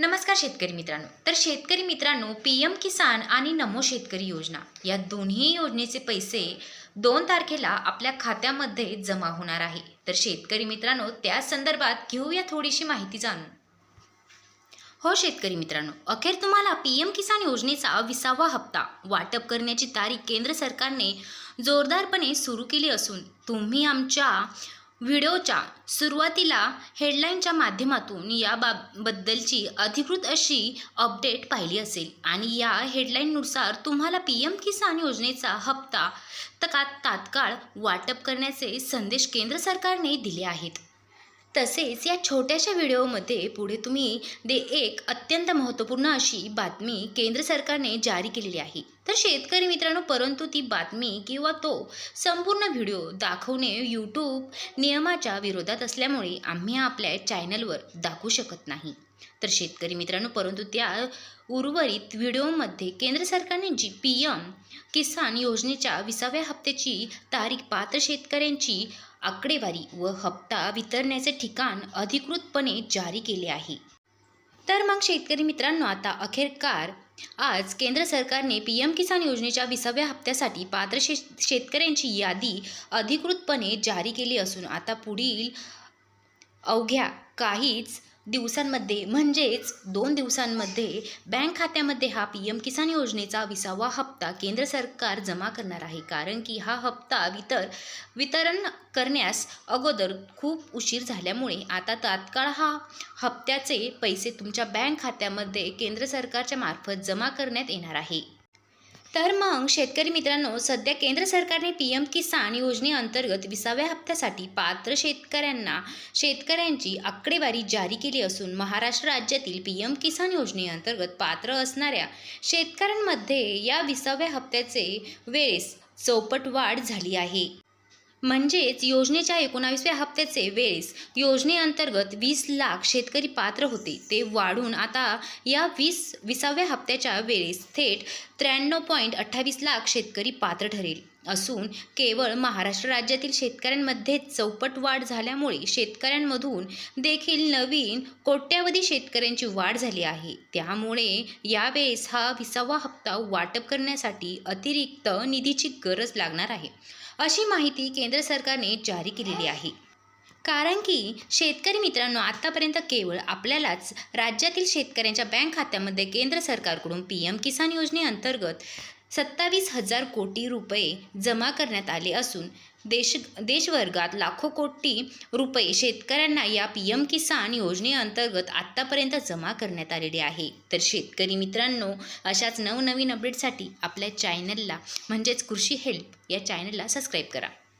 नमस्कार शेतकरी मित्रांनो. तर शेतकरी मित्रांनो पी एम किसान आणि नमो शेतकरी योजना या दोन्ही योजनेचे पैसे दोन तारखेला आपल्या खात्यामध्ये जमा होणार आहे. तर शेतकरी मित्रांनो त्या संदर्भात घेऊया थोडीशी माहिती जाणून. हो शेतकरी मित्रांनो अखेर तुम्हाला पी एम किसान योजनेचा विसावा हप्ता वाटप करण्याची तारीख केंद्र सरकारने जोरदारपणे सुरू केली असून तुम्ही आमच्या व्हिडिओच्या सुरुवातीला हेडलाईनच्या माध्यमातून याबाबबद्दलची अधिकृत अशी अपडेट पाहिली असेल. आणि या हेडलाईननुसार तुम्हाला पी एम किसान योजनेचा हप्ता तका तात्काळ वाटप करण्याचे संदेश केंद्र सरकारने दिले आहेत. तसेच या छोट्याशा व्हिडिओमध्ये पुढे तुम्ही दे एक अत्यंत महत्त्वपूर्ण अशी बातमी केंद्र सरकारने जारी केलेली आहे. तर शेतकरी मित्रांनो परंतु ती बातमी किंवा तो संपूर्ण व्हिडिओ दाखवणे यूट्यूब नियमाच्या विरोधात असल्यामुळे आम्ही आपल्या चॅनलवर दाखवू शकत नाही. तर शेतकरी मित्रांनो परंतु त्या उर्वरित व्हिडिओमध्ये केंद्र सरकारने जी पी एम किसान योजनेच्या विसाव्या हप्त्याची तारीख पात्र शेतकऱ्यांची आकडेवारी व हप्ता वितरण्याचे ठिकाण अधिकृतपणे जारी केले आहे. तर मग शेतकरी मित्रांनो आता अखेरकार आज केंद्र सरकारने पी एम किसान योजनेच्या विसाव्या हप्त्यासाठी पात्र शे शेतकऱ्यांची यादी अधिकृतपणे जारी केली असून आता पुढील अवघ्या काहीच दिवसांमध्ये म्हणजेच दोन दिवसांमध्ये बँक खात्यामध्ये हा पी एम किसान योजनेचा विसावा हप्ता केंद्र सरकार जमा करणार आहे. कारण की हा हप्ता वितर वितरण करण्यास अगोदर खूप उशीर झाल्यामुळे आता तात्काळ हा हप्त्याचे पैसे तुमच्या बँक खात्यामध्ये केंद्र सरकारच्या मार्फत जमा करण्यात येणार आहे. तर मग शेतकरी मित्रांनो सध्या केंद्र सरकारने पी एम किसान योजनेअंतर्गत विसाव्या हप्त्यासाठी पात्र शेतकऱ्यांना शेतकऱ्यांची आकडेवारी जारी केली असून महाराष्ट्र राज्यातील पी एम किसान योजनेअंतर्गत पात्र असणाऱ्या शेतकऱ्यांमध्ये या विसाव्या हप्त्याचे वेळेस चौपट वाढ झाली आहे. म्हणजेच योजनेच्या एकोणावीसव्या हप्त्याचे वेळेस योजनेअंतर्गत वीस लाख शेतकरी पात्र होते. ते वाढून आता या वीस विसाव्या हप्त्याच्या वेळेस थेट त्र्याण्णव पॉईंट अठ्ठावीस लाख शेतकरी पात्र ठरेल. असून केवळ महाराष्ट्र राज्यातील शेतकऱ्यांमध्ये चौपट वाढ झाल्यामुळे शेतकऱ्यांमधून देखील नवीन कोट्यावधी शेतकऱ्यांची वाढ झाली आहे. त्यामुळे यावेळेस हा विसावा हप्ता वाटप करण्यासाठी अतिरिक्त निधीची गरज लागणार आहे अशी माहिती केंद्र सरकारने जारी केलेली आहे. कारण की शेतकरी मित्रांनो आत्तापर्यंत केवळ आपल्यालाच राज्यातील शेतकऱ्यांच्या बँक खात्यामध्ये केंद्र सरकारकडून पी एम किसान योजनेअंतर्गत सत्तावीस हजार कोटी रुपये जमा करण्यात आले असून देश देशवर्गात लाखो कोटी रुपये शेतकऱ्यांना या पी एम किसान योजनेअंतर्गत आत्तापर्यंत जमा करण्यात आलेले आहे. तर शेतकरी मित्रांनो अशाच नवनवीन अपडेटसाठी आपल्या चॅनलला म्हणजेच कृषी हेल्प या चॅनलला सबस्क्राईब करा.